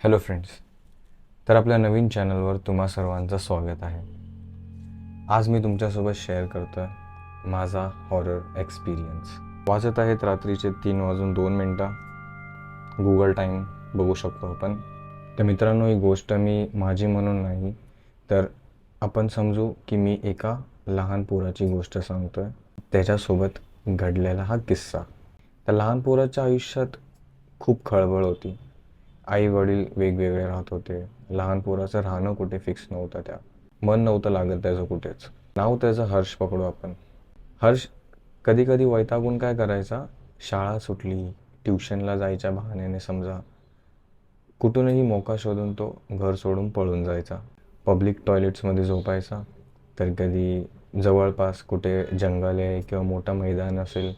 Hello friends तर आपल्या नवीन चॅनलवर तुम्हा सर्वांचं स्वागत आहे. आज मी तुमच्यासोबत शेअर करतो आहे माझा हॉरर एक्सपिरियन्स वाचत आहेत रात्रीचे तीन वाजून दोन मिनटं. गुगल टाईम बघू शकतो आपण. तर मित्रांनो ही गोष्ट मी माझी म्हणून नाही तर आपण समजू की मी एका लहान पोराची गोष्ट सांगतो आहे त्याच्यासोबत घडलेला हा किस्सा. तर लहान पोराच्या आयुष्यात खूप खळबळ होती. आई वडील वेगवेगळे राहत होते. लहान पोराचं राहणं कुठे फिक्स नव्हतं त्या. मन नव्हतं लागत त्याचं कुठेच. नाव त्याचं हर्ष पकडू आपण. हर्ष कधी कधी वैतागून काय करायचा? शाळा सुटली ट्युशनला जायच्या बहाण्याने समजा. कुठूनही मोका शोधून तो घर सोडून पळून जायचा. पब्लिक टॉयलेट्समध्ये झोपायचा. तर कधी जवळपास कुठे जंगल आहे किंवा मोठं मैदान असेल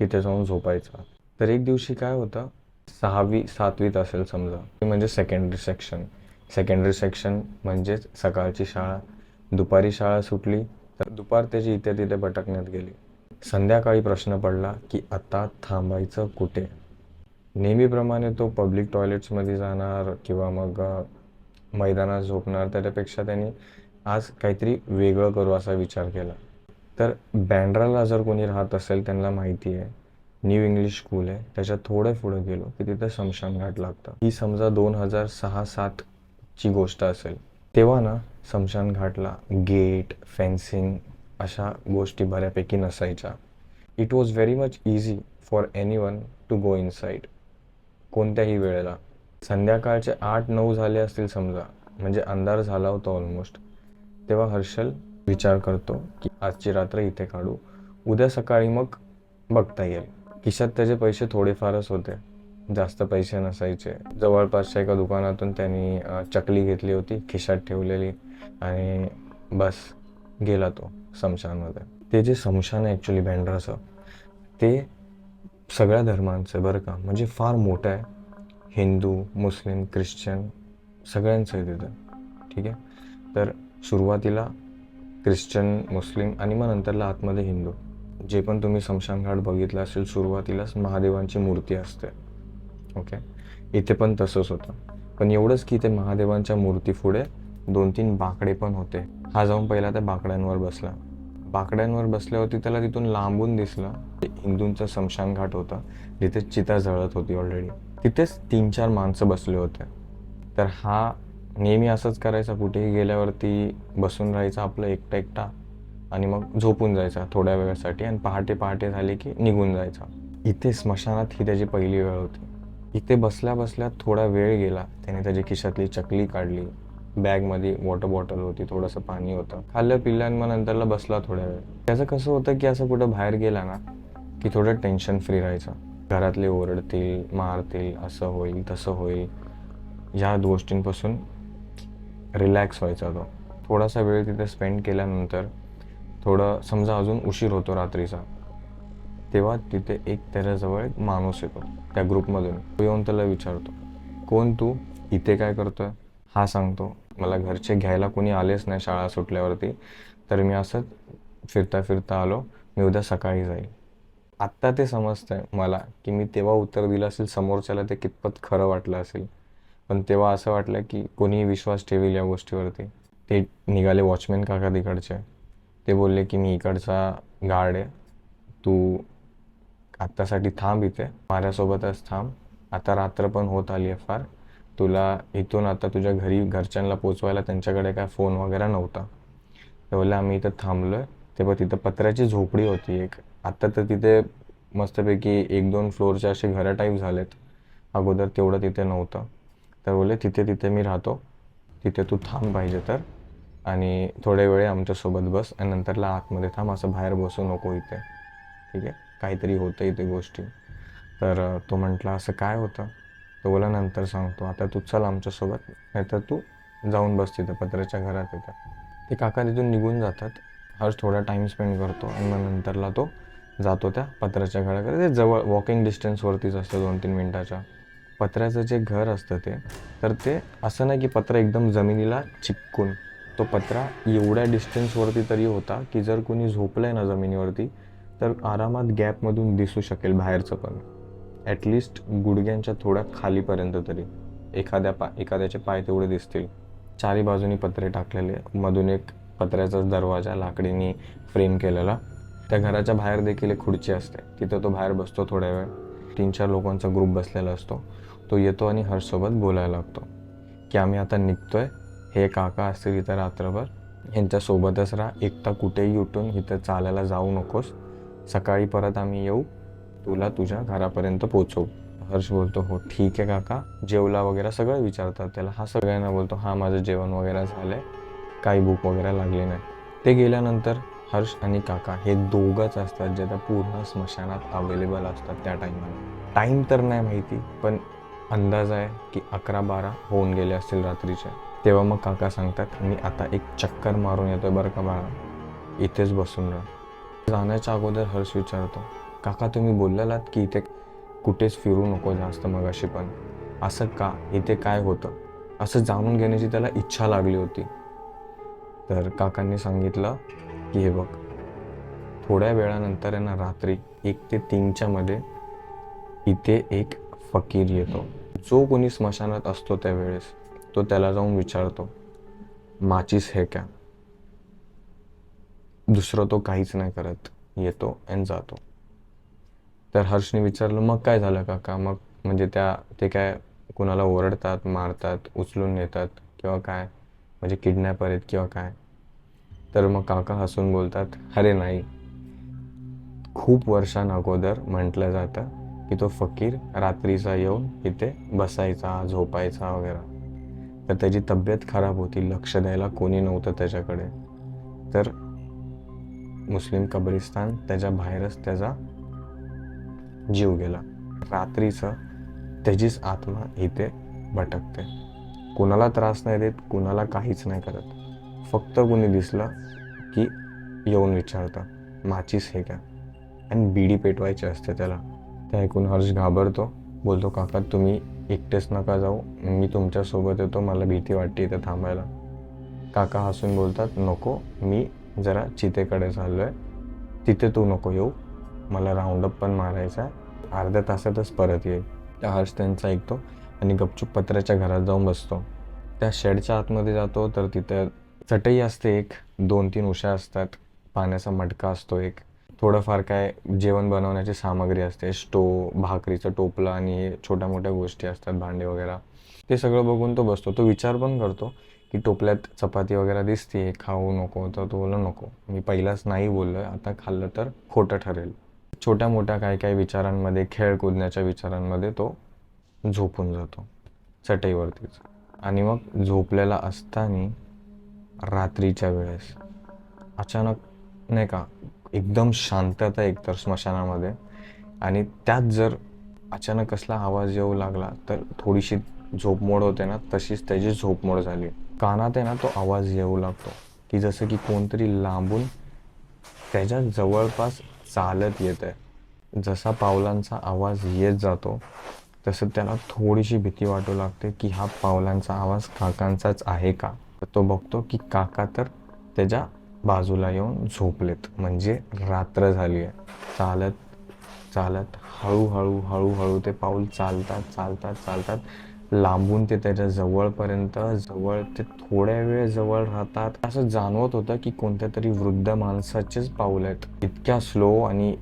तिथे जाऊन झोपायचा. तर एक दिवशी काय होतं? सहावी सातवीत असेल समजा. ती म्हणजे सेकंडरी सेक्शन सेकंडरी सेक्शन म्हणजेच सकाळची शाळा. दुपारी शाळा सुटली तर दुपार त्याची इथे तिथे भटकण्यात गेली. संध्याकाळी प्रश्न पडला की आता थांबायचं कुठे? नेहमीप्रमाणे तो पब्लिक टॉयलेट्समध्ये जाणार किंवा मग मैदानात झोपणार त्याच्यापेक्षा त्यांनी आज काहीतरी वेगळं करू असा विचार केला. तर बँड्राला जर कोणी राहत असेल त्यांना माहिती आहे. न्यू इंग्लिश स्कूल आहे. त्याच्या थोडं पुढे गेलो की तिथे शमशान घाट लागतं. ही समजा दोन हजार सहा सातची गोष्ट असेल तेव्हा ना शमशान घाटला गेट फेन्सिंग अशा गोष्टी बऱ्यापैकी नसायच्या. It was very much easy for anyone to go inside कोणत्याही वेळेला. संध्याकाळचे आठ नऊ झाले असतील समजा म्हणजे अंधार झाला होता ऑलमोस्ट तेव्हा हर्षल विचार करतो की आजची रात्र इथे काढू उद्या सकाळी मग बघता येईल. खिशात त्याचे पैसे थोडेफारच होते. जास्त पैसे नसायचे. जवळपासच्या एका दुकानातून त्यांनी चकली घेतली होती खिशात ठेवलेली आणि बस गेला तो शमशानमध्ये ते जे शमशान आहे ॲक्च्युली भेंड्राचं ते सगळ्या धर्मांचं बरं का. म्हणजे फार मोठं आहे. हिंदू मुस्लिम ख्रिश्चन सगळ्यांचं आहे तिथं. ठीक आहे? तर सुरुवातीला ख्रिश्चन मुस्लिम आणि मग नंतरला आतमध्ये हिंदू. जे पण तुम्ही शमशानघाट बघितलं असेल सुरुवातीलाच महादेवांची मूर्ती असते. ओके इथे पण तसंच होतं. पण एवढंच की इथे महादेवांच्या मूर्ती पुढे दोन तीन बाकडे पण होते. हा जाऊन पहिला त्या बाकड्यांवर बसला. बाकड्यांवर बसल्यावरती त्याला तिथून लांबून दिसलं. ते हिंदूंचं शमशान घाट होता. जिथे चिता जळत होती ऑलरेडी तिथेच तीन चार माणसं बसले होते. तर हा नेहमी असंच करायचा. कुठेही गेल्यावरती बसून राहायचा आपलं एकटा एकटा आणि मग झोपून जायचा थोड्या वेळासाठी आणि पहाटे पहाटे झाले की निघून जायचा. इथे स्मशानात ही त्याची पहिली वेळ होती. इथे बसल्या बसल्या थोडा वेळ गेला. त्याने त्याची खिशातली चकली काढली. बॅगमध्ये वॉटर बॉटल होती थोडंसं पाणी होतं. खाल्लं पिल्लं आणि मग नंतरला बसला थोड्या वेळ. त्याचं कसं होतं की असं कुठं बाहेर गेला ना की थोडं टेन्शन फ्री राहायचं. घरातले ओरडतील मारतील असं होईल तसं होईल. ह्या गोष्टींपासून रिलॅक्स व्हायचा तो. थोडासा वेळ तिथे स्पेंड केल्यानंतर थोडं समजा अजून उशीर होतो रात्रीचा तेव्हा तिथे एक त्याच्याजवळ एक माणूस येतो त्या ग्रुपमधून. तो येऊन त्याला विचारतो कोण तू? इथे काय करतोय? हा सांगतो मला घरचे घ्यायला कोणी आलेच नाही शाळा सुटल्यावरती तर मी असंच फिरता फिरता आलो मी उद्या सकाळी जाईल. आत्ता ते समजतंय मला की मी तेव्हा उत्तर दिलं असेल समोरच्याला ते कितपत खरं वाटलं असेल. पण तेव्हा असं वाटलं की कोणीही विश्वास ठेवील या गोष्टीवरती. ते निघाले वॉचमॅन काका तिकडचे. ते बोलले की मी इकडचा गार्ड आहे. तू आत्तासाठी थांब इथे. माझ्यासोबतच थांब. आता रात्र पण होत आली आहे फार. तुला इथून आता तुझ्या घरी घरच्यांना पोचवायला त्यांच्याकडे काय फोन वगैरे नव्हता. ते बोलले आम्ही इथं थांबलो आहे ते पण तिथं पत्र्याची झोपडी होती एक. आत्ता तर तिथे मस्तपैकी एक दोन फ्लोअरचे असे घरं टाईप झालेत. अगोदर तेवढं तिथे नव्हतं. तर बोलले तिथे तिथे मी राहतो. तिथे तू थांब पाहिजे तर. आणि थोड्या वेळ आमच्यासोबत बस आणि नंतरला आतमध्ये थांब असं बाहेर बसू नको इथे. ठीक आहे? काहीतरी होतं इथे गोष्टी. तर तो म्हटला असं काय होतं? तो बोला नंतर सांगतो. आता तू चल आमच्यासोबत नाहीतर तू जाऊन बस तिथं पत्र्याच्या घरात येतं ते काका तिथून निघून जातात. हर्ष थोडा टाईम स्पेंड करतो आणि मग नंतरला तो जातो त्या पत्र्याच्या घराकडे. ते जवळ वॉकिंग डिस्टन्सवरतीच असतं दोन तीन मिनटाच्या. पत्र्याचं जे घर असतं ते तर ते असं नाही की पत्र एकदम जमिनीला चिपकून तो पत्रा एवढ्या डिस्टन्सवरती तरी होता की जर कोणी झोपलं आहे ना जमिनीवरती तर आरामात गॅपमधून दिसू शकेल बाहेरचं पण. ॲटलिस्ट गुडघ्यांच्या थोड्या खालीपर्यंत तरी. एखाद्या पा एखाद्याचे पाय तेवढे दिसतील. चारी बाजूनी पत्रे टाकलेले मधून एक पत्र्याचा दरवाजा लाकडीनी फ्रेम केलेला. त्या घराच्या बाहेर देखील एक खुर्ची असते. तिथं तो बाहेर बसतो थोड्या वेळ. तीन चार लोकांचा ग्रुप बसलेला असतो. तो येतो आणि हर्षसोबत बोलायला लागतो. की आम्ही आता निघतोय. हे काका असतील इथं रात्रभर यांच्यासोबतच राहा. एकटा कुठेही उठून इथं चालायला जाऊ नकोस. सकाळी परत आम्ही येऊ. तुला तुझ्या घरापर्यंत पोचवू. हर्ष बोलतो हो ठीक आहे काका. जेवला वगैरे सगळं विचारतात त्याला. हा सगळ्यांना बोलतो हा माझं जेवण वगैरे झालं आहे काही भूक वगैरे लागली नाही. ते गेल्यानंतर हर्ष आणि काका हे दोघंच असतात जे त्या पूर्ण स्मशानात अवेलेबल असतात त्या टाईमाला टाईम तर नाही माहिती पण अंदाज आहे की अकरा बारा होऊन गेले असतील रात्रीचे. तेव्हा मग काका सांगतात मी आता एक चक्कर मारून येतोय बरं का बाळा? इथेच बसून राहा. जाण्याच्या अगोदर हर्ष विचारतो काका तुम्ही बोललेलात की इथे कुठेच फिरू नको जास्त मगाशी पण. असं का? इथे काय होतं? असं जाणून घेण्याची त्याला इच्छा लागली होती. तर काकांनी सांगितलं की हे बघ थोड्या वेळानंतर आहे ना रात्री एक ते तीनच्या मध्ये इथे एक फकीर येतो. जो कोणी स्मशानात असतो त्यावेळेस तो त्याला जाऊन विचारतो माचीस हे क्या? दुसरं तो काहीच नाही करत येतो आणि जातो. तर हर्षने विचारलं मग काय झालं काका? मग म्हणजे त्या ते काय कुणाला ओरडतात मारतात उचलून नेतात किंवा काय? म्हणजे किडनॅपर आहेत किंवा काय? तर मग काका हसून बोलतात अरे नाही. खूप वर्षांअगोदर म्हटलं जातं की तो फकीर रात्रीचा येऊन इथे बसायचा झोपायचा वगैरे. तर त्याची तब्येत खराब होती लक्ष द्यायला कोणी नव्हतं त्याच्याकडे. तर मुस्लिम कब्रिस्तान त्याच्या बाहेरच त्याचा जीव गेला. रात्रीचं त्याचीच आत्मा इथे भटकते. कुणाला त्रास नाही देत कुणाला काहीच नाही करत. फक्त कुणी दिसलं की येऊन विचारतं माचीस हे काय? आणि बीडी पेटवायची असते त्याला. ते ऐकून हर्ष घाबरतो बोलतो काका तुम्ही एकटेच नका जाऊ. मी तुमच्यासोबत येतो. मला भीती वाटते इथे थांबायला. काका हसून बोलतात नको मी जरा चितेकडे चाललो आहे तिथे तू नको येऊ. मला राऊंडअप पण मारायचा आहे. अर्ध्या तासातच परत येईल. त्या हर्ष त्यांचा ऐकतो आणि गपचूप पत्र्याच्या घरात जाऊन बसतो. त्या शेडच्या आतमध्ये जातो तर तिथं चटई असते एक. दोन तीन उशा असतात. पाण्याचा मटका असतो एक. थोडंफार काय जेवण बनवण्याची सामग्री असते. स्टो भाकरीचं टोपलं आणि छोट्या मोठ्या गोष्टी असतात भांडे वगैरे. ते सगळं बघून तो बसतो. तो विचार पण करतो की टोपल्यात चपाती वगैरे दिसते खाऊ नको. तर तो बोललो नको. मी पहिलाच नाही बोललो आता खाल्लं तर खोटं ठरेल. छोट्या मोठ्या काही काही विचारांमध्ये खेळ कुदण्याच्या विचारांमध्ये तो झोपून जातो. चटईवरतीच. आणि मग झोपलेला असताना रात्रीच्या वेळेस अचानक नाही का एकदम शांतता एकतर स्मशानामध्ये. आणि त्यात जर अचानक कसला आवाज येऊ लागला तर थोडीशी झोपमोड होते ना तशीच त्याची झोपमोड झाली. कानात आहे ना तो आवाज येऊ लागतो की जसं की कोणतरी लांबून त्याच्या जवळपास चालत येत आहे जसा पावलांचा आवाज येत जातो तसं त्याला थोडीशी भीती वाटू लागते की हा पावलांचा आवाज काकांचाच आहे का? तर तो बघतो की काका तर त्याच्या बाजूला येऊन झोपलेत. म्हणजे रात्र झाली आहे. चालत चालत हळूहळू हळूहळू ते पाऊल चालतात चालतात चालतात. लांबून ते त्याच्या जवळपर्यंत जवळ ते थोड्या वेळ जवळ राहतात. असं जाणवत होतं की कोणत्या तरी वृद्ध माणसाचेच पाऊल आहेत. इतक्या स्लो आणि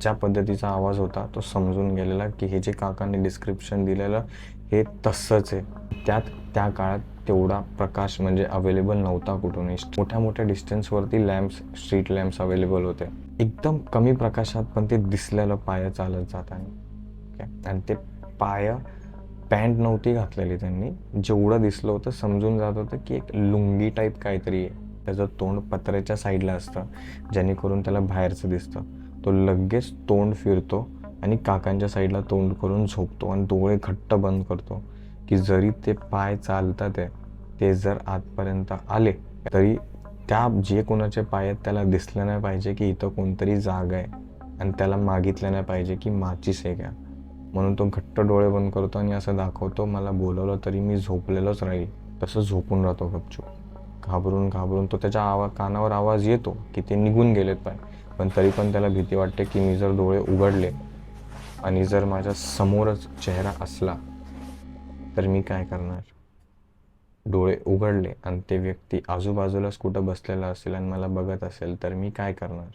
ज्या पद्धतीचा आवाज होता तो समजून गेलेला की हे जे काकांनी डिस्क्रिप्शन दिलेलं हे तसंच आहे. त्यात त्या काळात तेवढा प्रकाश म्हणजे अवेलेबल नव्हता कुठूनही मोठ्या मोठ्या डिस्टन्सवरती लॅम्प्स स्ट्रीट लॅम्प्स अवेलेबल होते. एकदम कमी प्रकाशात पण ते दिसलेलं पाय चालत जात आहे आणि ते पाय पॅन्ट नव्हती घातलेली त्यांनी. जेवढं दिसलं होतं समजून जात होतं की एक लुंगी टाईप काहीतरी आहे. त्याचं तोंड पत्र्याच्या साईडला असतं. जेणेकरून त्याला बाहेरचं दिसतं. तो लगेच तोंड फिरतो आणि काकांच्या साईडला तोंड करून झोपतो आणि डोळे घट्ट बंद करतो. की जरी ते पाय चालतात आहे ते जर आतपर्यंत आले तरी त्या जे कोणाचे पाय आहेत त्याला दिसलं नाही पाहिजे की इथं कोणतरी जागा आहे. आणि त्याला मागितलं नाही पाहिजे की माचीस आहे का. म्हणून तो घट्ट डोळे बंद करतो आणि असं दाखवतो मला बोलवलं तरी मी झोपलेलोच राहील. तसं झोपून राहतो गपचूप. घाबरून घाबरून तो त्याच्या आवा कानावर आवाज येतो की ते निघून गेलेत पाय. पण तरी पण त्याला भीती वाटते की मी जर डोळे उघडले आणि जर माझ्या समोरच चेहरा असला तर मी काय करणार? डोळे उघडले आणि ते व्यक्ती आजूबाजूलाच कुठं बसलेला असेल आणि मला बघत असेल तर मी काय करणार?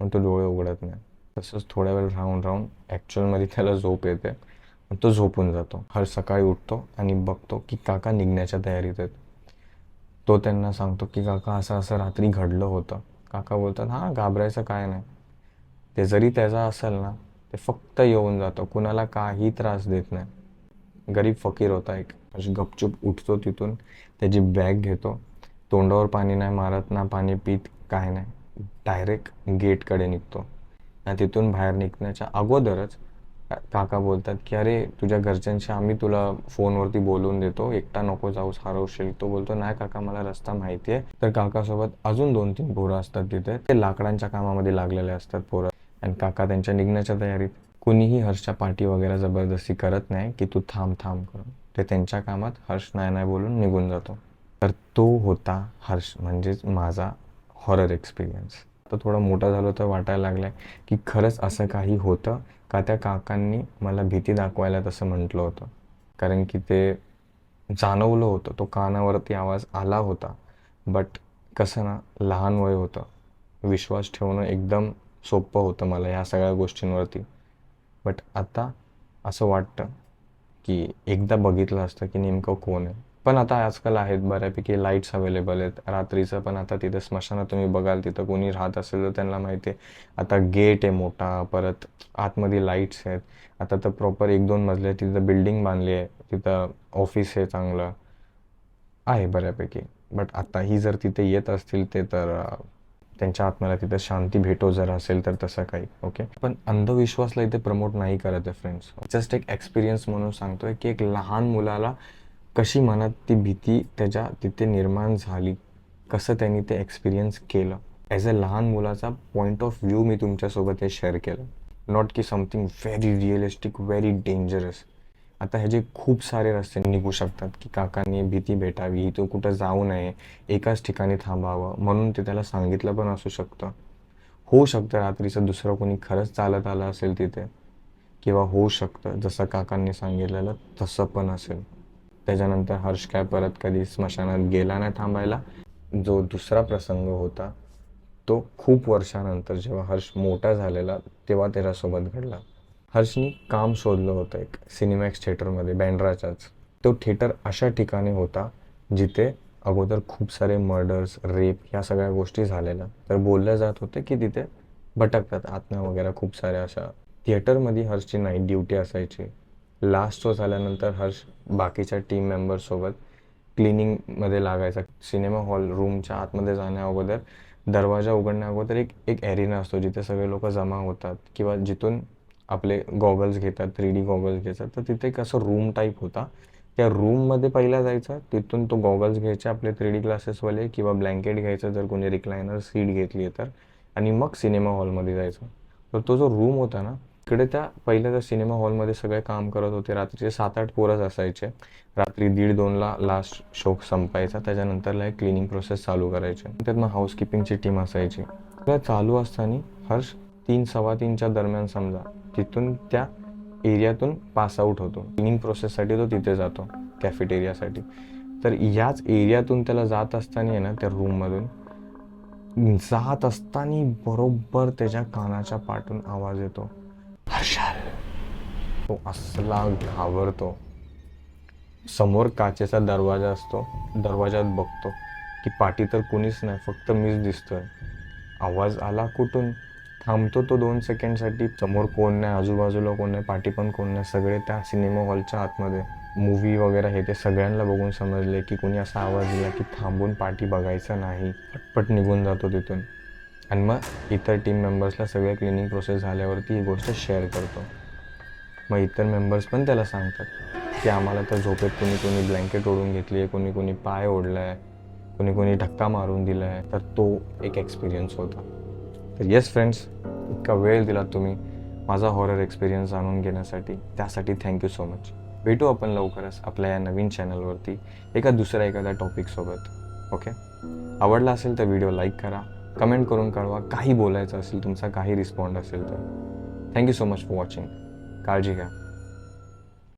मग तो डोळे उघडत नाही. तसंच थोड्या वेळ राहून राहून ॲक्च्युअलमध्ये त्याला झोप येते. मग तो झोपून जातो. हर सकाळी उठतो आणि बघतो की काका निघण्याच्या तयारीत आहेत. तो त्यांना सांगतो की काका असं असं रात्री घडलं होतं. काका बोलतात हां घाबरायचं काय नाही. ते जरी त्याचा असेल ना ते फक्त येऊन जातं. कुणाला काही त्रास देत नाही. गरीब फकीर होता एक. अशी गपचूप उठतो तिथून त्याची बॅग घेतो. तोंडावर पाणी नाही मारत ना पाणी पित काय नाही. डायरेक्ट गेटकडे निघतो. आणि तिथून बाहेर निघण्याच्या अगोदरच काका बोलतात की अरे तुझ्या घरच्यांशी आम्ही तुला फोनवरती बोलवून देतो. एकटा नको जाऊस हरवशील. तो बोलतो नाही काका मला रस्ता माहिती आहे तर काकासोबत अजून दोन तीन पोरं असतात तिथे. ते लाकडांच्या कामामध्ये लागलेले असतात पोरं. आणि काका त्यांच्या निघण्याच्या तयारीत. कुणीही हर्षच्या पाठी वगैरे जबरदस्ती करत नाही की तू थांब थांब करून. ते त्यांच्या कामात हर्ष नाही नाही बोलून निघून जातो. तर तो होता हर्ष म्हणजेच माझा हॉरर एक्सपिरियन्स तर थोडा मोठा झालो तर वाटायला लागलाय की खरंच असं काही होतं का? त्या काकांनी मला भीती दाखवायला तसं म्हटलं होतं. कारण की ते जाणवलं होतं. तो कानावरती आवाज आला होता. बट कसं ना लहान वय होतं. विश्वास ठेवणं एकदम सोपं होतं मला ह्या सगळ्या गोष्टींवरती. बट आता असं वाटतं की एकदा बघितलं असतं की नेमकं कोण आहे. पण आता आजकाल आहेत बऱ्यापैकी लाईट्स अवेलेबल आहेत. रात्रीचं पण आता तिथं स्मशानात तुम्ही बघाल तिथं कोणी राहत असेल तर त्यांना माहिती आहे. आता गेट आहे मोठा परत आतमध्ये लाईट्स आहेत. आता तर प्रॉपर एक दोन मजले आहेत तिथं बिल्डिंग बांधली आहे. तिथं ऑफिस आहे चांगलं. आहे बऱ्यापैकी. बट आता ही जर तिथे येत असतील ते तर त्यांच्या आत्म्याला तिथं शांती भेटो जर असेल तर तसं काही ओके पण अंधविश्वासला इथे प्रमोट नाही करत आहे फ्रेंड्स जस्ट एक एक्सपिरियन्स म्हणून सांगतोय की एक लहान मुलाला कशी मनात ती भीती त्याच्या तिथे निर्माण झाली कसं त्यांनी ते एक्सपिरियन्स केलं. ॲज अ लहान मुलाचा पॉईंट ऑफ व्ह्यू मी तुमच्यासोबत हे शेअर केलं. नॉट की something very realistic very dangerous आता ह्याचे खूप सारे रस्ते निघू शकतात की काकांनी भीती भेटावी तो कुठं जाऊ नये एकाच ठिकाणी थांबावं म्हणून ते त्याला सांगितलं पण असू शकतं. होऊ शकतं रात्रीचं दुसरं कोणी खरंच चालत आलं असेल तिथे किंवा होऊ शकतं जसं काकांनी सांगितलेलं तसं पण असेल. त्याच्यानंतर हर्ष काय परत कधी स्मशानात गेला नाही थांबायला? जो दुसरा प्रसंग होता तो खूप वर्षानंतर जेव्हा हर्ष मोठा झालेला तेव्हा त्याच्यासोबत घडला. हर्षनी काम शोधलं होतं एक सिनेमॅक्स थिएटरमध्ये बँड्राच्याच तो थिएटर अशा ठिकाणी होता जिथे अगोदर खूप सारे मर्डर्स रेप या सगळ्या गोष्टी झालेल्या. तर बोललं जात होते की तिथे भटकतात आत्म्या वगैरे खूप साऱ्या अशा. थिएटरमध्ये हर्षची नाईट ड्युटी असायची. लास्ट शो झाल्यानंतर हर्ष बाकीच्या टीम मेंबर्ससोबत क्लिनिंगमध्ये लागायचा. सिनेमा हॉल रूमच्या आतमध्ये जाण्या अगोदर दरवाजा उघडण्या अगोदर एक एक एरिना असतो जिथे सगळे लोक जमा होतात किंवा जिथून आपले गॉगल्स घेतात थ्री डी गॉगल्स घेतात. तर तिथे एक असं रूम टाईप होता. त्या रूममध्ये पहिला जायचा तिथून तो गॉगल्स घ्यायचे आपले थ्री डी ग्लासेसवाले किंवा ब्लँकेट घ्यायचं जर कोणी रिक्लायनर सीट घेतली तर. आणि मग सिनेमा हॉलमध्ये जायचं. तर तो जो रूम होता ना तिकडे त्या पहिल्या त्या सिनेमा हॉलमध्ये सगळे काम करत होते. रात्रीचे सात आठ पोरच असायचे. रात्री दीड दोनला लास्ट शो संपायचा. त्याच्यानंतरला एक क्लिनिंग प्रोसेस चालू करायचे. त्यात मग हाऊसकीपिंगची टीम असायची. तर चालू असताना हर्ष तीन सव्वा तीनच्या दरम्यान समजा तिथून त्या एरियातून पास आऊट होतो. क्लिनिंग प्रोसेससाठी तो तिथे जातो कॅफेटेरियासाठी तर याच एरियातून त्याला जात असताना आहे ना त्या रूममधून जात असताना बरोबर त्याच्या कानाच्या पाठून आवाज येतो. हर्षल! तो असला घाबरतो. समोर काचेचा दरवाजा असतो. दरवाजात बघतो की पाठी तर कुणीच नाही फक्त मीच दिसतोय. आवाज आला कुठून? थांबतो तो दोन सेकंडसाठी. समोर कोण नाही आजूबाजूला कोण नाही पाठी पण कोण नाही. सगळे त्या सिनेमा हॉलच्या आतमध्ये. मूवी वगैरे हे ते सगळ्यांना बघून समजले की कोणी असा आवाज दिला की थांबून पाठी बघायचं नाही. पटपट निघून जातो तिथून. आणि मग इतर टीम मेंबर्सला सगळे क्लिनिंग प्रोसेस झाल्यावरती ही गोष्ट शेअर करतो. मग इतर मेंबर्स पण त्याला सांगतात की आम्हाला तर झोपेत कोणी कोणी ब्लँकेट ओढून घेतली आहे कोणी कोणी पाय ओढला आहे कोणी कोणी धक्का मारून दिला आहे तर तो एक एक्सपिरियन्स होता. तर येस फ्रेंड्स इतका वेळ दिला तुम्ही माझा हॉरर एक्सपिरियन्स जाणून घेण्यासाठी. त्यासाठी थँक्यू सो मच भेटू आपण लवकरच आपल्या या नवीन चॅनलवरती एका दुसऱ्या एखाद्या टॉपिकसोबत ओके आवडला असेल तर व्हिडिओ लाईक करा. कमेंट करून कळवा. काही बोलायचं असेल तुमचा काही रिस्पॉन्ड असेल तर. Thank you so much for watching काळजी घ्या.